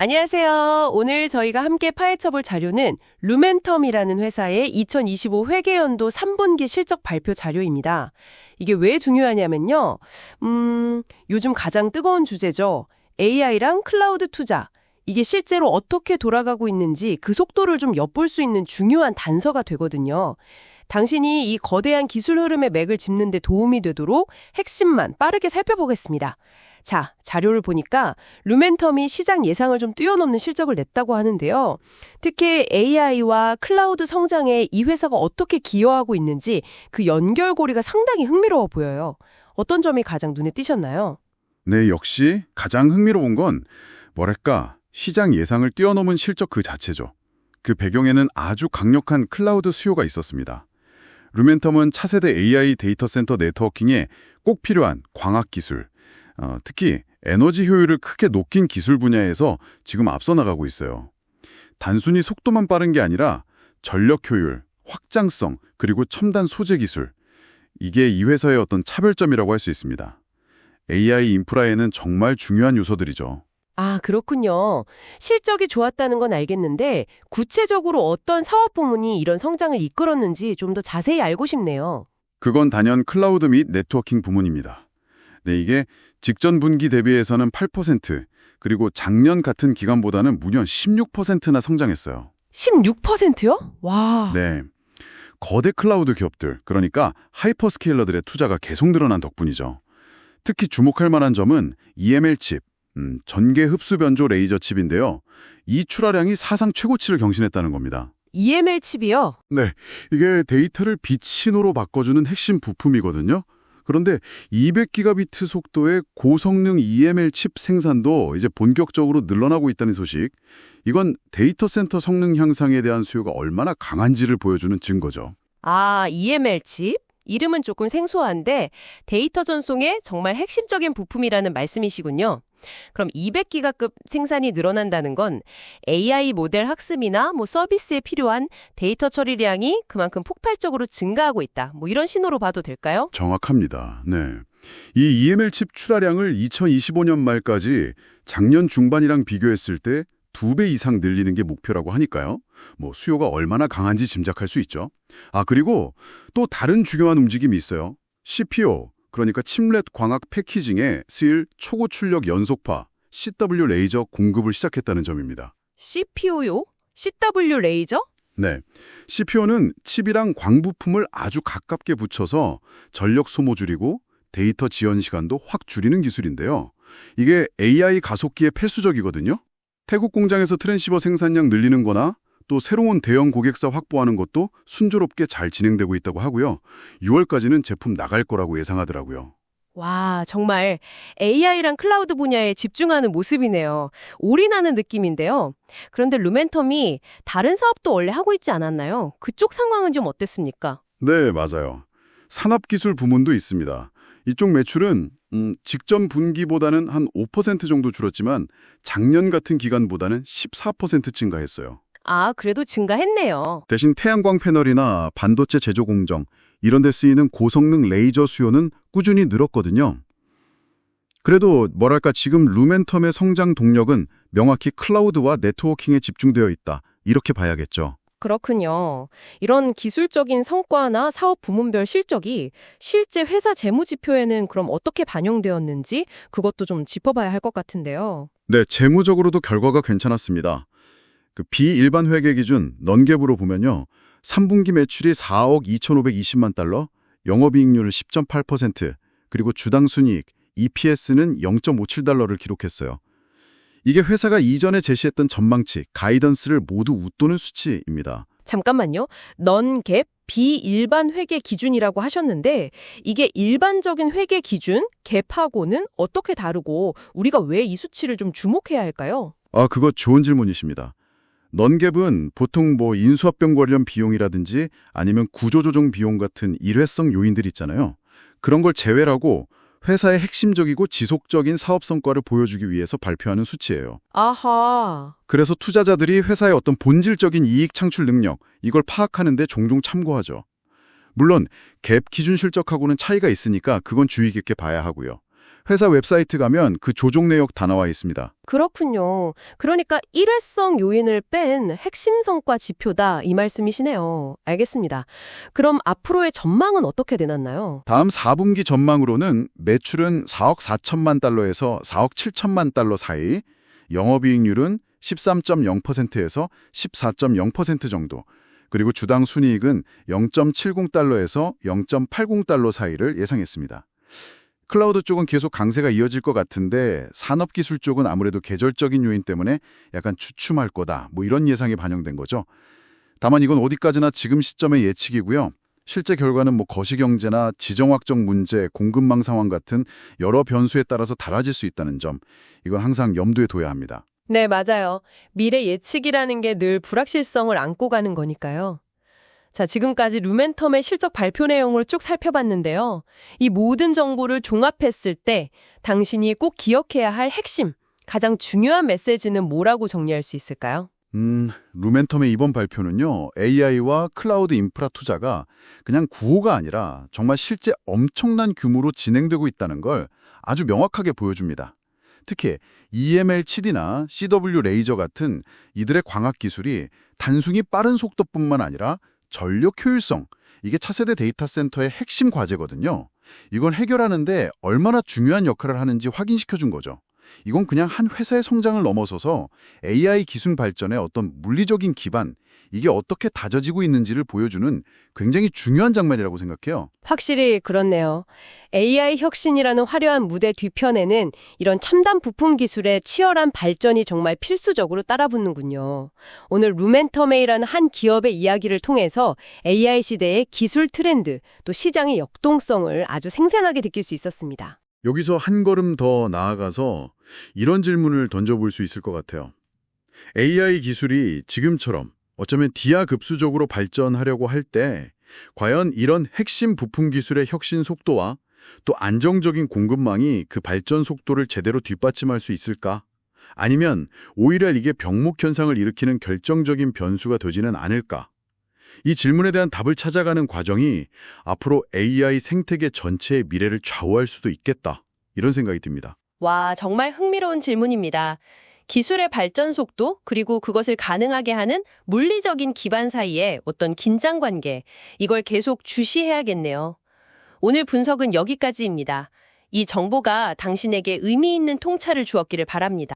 안녕하세요. 오늘 저희가 함께 파헤쳐볼 자료는 루멘텀이라는 회사의 2025 회계연도 3분기 실적 발표 자료입니다. 이게 왜 중요하냐면요. 음, 요즘 가장 뜨거운 주제죠. AI랑 클라우드 투자. 이게 실제로 어떻게 돌아가고 있는지 그 속도를 좀 엿볼 수 있는 중요한 단서가 되거든요. 당신이 이 거대한 기술 흐름의 맥을 짚는 데 도움이 되도록 핵심만 빠르게 살펴보겠습니다. 자, 자료를 보니까 루멘텀이 시장 예상을 좀 뛰어넘는 실적을 냈다고 하는데요. 특히 AI와 클라우드 성장에 이 회사가 어떻게 기여하고 있는지 그 연결고리가 상당히 흥미로워 보여요. 어떤 점이 가장 눈에 띄셨나요? 네, 역시 가장 흥미로운 건 뭐랄까 시장 예상을 뛰어넘은 실적 그 자체죠. 그 배경에는 아주 강력한 클라우드 수요가 있었습니다. 루멘텀은 차세대 AI 데이터 센터 네트워킹에 꼭 필요한 광학 기술, 어, 특히 에너지 효율을 크게 높인 기술 분야에서 지금 앞서 나가고 있어요. 단순히 속도만 빠른 게 아니라 전력 효율, 확장성, 그리고 첨단 소재 기술. 이게 이 회사의 어떤 차별점이라고 할 수 있습니다. AI 인프라에는 정말 중요한 요소들이죠. 아, 그렇군요. 실적이 좋았다는 건 알겠는데 구체적으로 어떤 사업 부문이 이런 성장을 이끌었는지 좀 더 자세히 알고 싶네요. 그건 단연 클라우드 및 네트워킹 부문입니다. 네, 이게 직전 분기 대비해서는 8%, 그리고 작년 같은 기간보다는 무려 16%나 성장했어요. 16%요? 와. 네. 거대 클라우드 기업들, 그러니까 하이퍼스케일러들의 투자가 계속 늘어난 덕분이죠. 특히 주목할 만한 점은 EML 칩, 음, 전개 흡수 변조 레이저 칩인데요. 이 출하량이 사상 최고치를 경신했다는 겁니다. EML 칩이요? 네, 이게 데이터를 빛신호로 바꿔주는 핵심 부품이거든요. 그런데 200기가비트 속도의 고성능 EML 칩 생산도 이제 본격적으로 늘어나고 있다는 소식. 이건 데이터 센터 성능 향상에 대한 수요가 얼마나 강한지를 보여주는 증거죠. 아, EML 칩? 이름은 조금 생소한데 데이터 전송의 정말 핵심적인 부품이라는 말씀이시군요. 그럼 200기가급 생산이 늘어난다는 건 AI 모델 학습이나 뭐 서비스에 필요한 데이터 처리량이 그만큼 폭발적으로 증가하고 있다. 뭐 이런 신호로 봐도 될까요? 정확합니다. 네. 이 EML 칩 출하량을 2025년 말까지 작년 중반이랑 비교했을 때 두 배 이상 늘리는 게 목표라고 하니까요. 뭐 수요가 얼마나 강한지 짐작할 수 있죠. 아, 그리고 또 다른 중요한 움직임이 있어요. CPO, 그러니까 칩렛 광학 패키징에 쓰일 초고출력 연속파 CW 레이저 공급을 시작했다는 점입니다. CPO요? CW 레이저? 네. CPO는 칩이랑 광부품을 아주 가깝게 붙여서 전력 소모 줄이고 데이터 지연 시간도 확 줄이는 기술인데요. 이게 AI 가속기에 필수적이거든요. 태국 공장에서 트랜시버 생산량 늘리는 거나 또 새로운 대형 고객사 확보하는 것도 순조롭게 잘 진행되고 있다고 하고요. 6월까지는 제품 나갈 거라고 예상하더라고요. 와, 정말 AI랑 클라우드 분야에 집중하는 모습이네요. 올인하는 느낌인데요. 그런데 루멘텀이 다른 사업도 원래 하고 있지 않았나요? 그쪽 상황은 좀 어땠습니까? 네, 맞아요. 산업기술 부문도 있습니다. 이쪽 매출은 음, 직전 분기보다는 한 5% 정도 줄었지만 작년 같은 기간보다는 14% 증가했어요. 아, 그래도 증가했네요. 대신 태양광 패널이나 반도체 제조 공정 이런 데 쓰이는 고성능 레이저 수요는 꾸준히 늘었거든요. 그래도 뭐랄까 지금 루멘텀의 성장 동력은 명확히 클라우드와 네트워킹에 집중되어 있다. 이렇게 봐야겠죠. 그렇군요. 이런 기술적인 성과나 사업 부문별 실적이 실제 회사 재무지표에는 그럼 어떻게 반영되었는지 그것도 좀 짚어봐야 할 것 같은데요. 네, 재무적으로도 결과가 괜찮았습니다. 그 비일반 회계 기준 넌갭으로 보면요. 3분기 매출이 4억 2,520만 달러, 영업이익률 10.8%, 그리고 주당 순이익 EPS는 0.57달러를 기록했어요. 이게 회사가 이전에 제시했던 전망치, 가이던스를 모두 웃도는 수치입니다. 잠깐만요. 넌갭 비일반 회계 기준이라고 하셨는데 이게 일반적인 회계 기준, 갭하고는 어떻게 다르고 우리가 왜 이 수치를 좀 주목해야 할까요? 아, 그거 좋은 질문이십니다. 넌갭은 보통 뭐 인수합병 관련 비용이라든지 아니면 구조조정 비용 같은 일회성 요인들 있잖아요. 그런 걸 제외하고 회사의 핵심적이고 지속적인 사업 성과를 보여주기 위해서 발표하는 수치예요. 아하. 그래서 투자자들이 회사의 어떤 본질적인 이익 창출 능력, 이걸 파악하는 데 종종 참고하죠. 물론 갭 기준 실적하고는 차이가 있으니까 그건 주의 깊게 봐야 하고요. 회사 웹사이트 가면 그 조종 내역 다 나와 있습니다. 그렇군요. 그러니까 일회성 요인을 뺀 핵심 성과 지표다 이 말씀이시네요. 알겠습니다. 그럼 앞으로의 전망은 어떻게 되났나요? 다음 4분기 전망으로는 매출은 4억 4천만 달러에서 4억 7천만 달러 사이, 영업이익률은 13.0%에서 14.0% 정도, 그리고 주당 순이익은 0.70달러에서 0.80달러 사이를 예상했습니다. 클라우드 쪽은 계속 강세가 이어질 것 같은데 산업기술 쪽은 아무래도 계절적인 요인 때문에 약간 주춤할 거다. 뭐 이런 예상이 반영된 거죠. 다만 이건 어디까지나 지금 시점의 예측이고요. 실제 결과는 뭐 거시경제나 지정학적 문제, 공급망 상황 같은 여러 변수에 따라서 달라질 수 있다는 점, 이건 항상 염두에 둬야 합니다. 네, 맞아요. 미래 예측이라는 게 늘 불확실성을 안고 가는 거니까요. 자, 지금까지 루멘텀의 실적 발표 내용을 쭉 살펴봤는데요. 이 모든 정보를 종합했을 때 당신이 꼭 기억해야 할 핵심, 가장 중요한 메시지는 뭐라고 정리할 수 있을까요? 음, 루멘텀의 이번 발표는요, AI와 클라우드 인프라 투자가 그냥 구호가 아니라 정말 실제 엄청난 규모로 진행되고 있다는 걸 아주 명확하게 보여줍니다. 특히 EML7이나 CW 레이저 같은 이들의 광학 기술이 단순히 빠른 속도뿐만 아니라 전력 효율성, 이게 차세대 데이터 센터의 핵심 과제거든요. 이건 해결하는데 얼마나 중요한 역할을 하는지 확인시켜 준 거죠. 이건 그냥 한 회사의 성장을 넘어서서 AI 기술 발전의 어떤 물리적인 기반, 이게 어떻게 다져지고 있는지를 보여주는 굉장히 중요한 장면이라고 생각해요. 확실히 그렇네요. AI 혁신이라는 화려한 무대 뒤편에는 이런 첨단 부품 기술의 치열한 발전이 정말 필수적으로 따라붙는군요. 오늘 루멘터메이라는 한 기업의 이야기를 통해서 AI 시대의 기술 트렌드, 또 시장의 역동성을 아주 생생하게 느낄 수 있었습니다. 여기서 한 걸음 더 나아가서 이런 질문을 던져볼 수 있을 것 같아요. AI 기술이 지금처럼 어쩌면 디아급수적으로 발전하려고 할 때 과연 이런 핵심 부품 기술의 혁신 속도와 또 안정적인 공급망이 그 발전 속도를 제대로 뒷받침할 수 있을까? 아니면 오히려 이게 병목 현상을 일으키는 결정적인 변수가 되지는 않을까? 이 질문에 대한 답을 찾아가는 과정이 앞으로 AI 생태계 전체의 미래를 좌우할 수도 있겠다. 이런 생각이 듭니다. 와, 정말 흥미로운 질문입니다. 기술의 발전 속도, 그리고 그것을 가능하게 하는 물리적인 기반 사이에 어떤 긴장 관계, 이걸 계속 주시해야겠네요. 오늘 분석은 여기까지입니다. 이 정보가 당신에게 의미 있는 통찰을 주었기를 바랍니다.